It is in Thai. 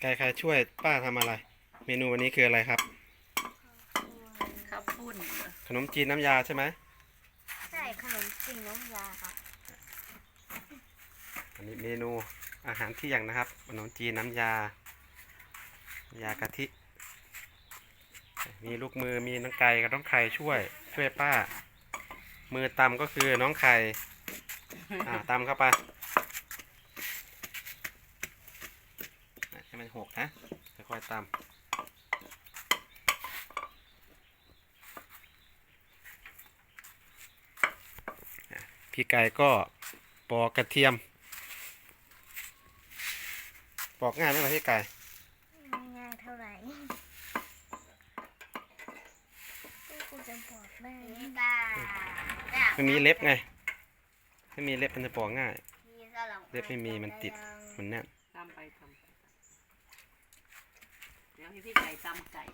ไก่ใครช่วยป้าทำอะไร เมนูวันนี้คืออะไรครับ ข้าวปุ้นขนมจีนน้ำยาใช่ไหมใช่ขนมจีนน้ำยาครับ อันนี้เมนูอาหารเที่ยงนะครับขนมจีนน้ำยา ยากะทิ มีลูกมือมีน้องไก่กับน้องไข่ช่วย ช่วยป้า มือตำก็คือน้องไข่อ่าตำเข้าไป ให้มันหกนะค่อยๆตำอะพี่ไก่ก็ปอกกระเทียม ปอกง่ายไหมล่ะพี่ไก่ไม่ง่ายเท่าไหร่กูจะบอกแม่นี่ตาไม่มีเล็บไงไม่มีเล็บมันจะปอกง่าย เล็บไม่มีมันติดมันแน่นตำไปตำไปเดี๋ยวให้พี่ไก่ตำไก่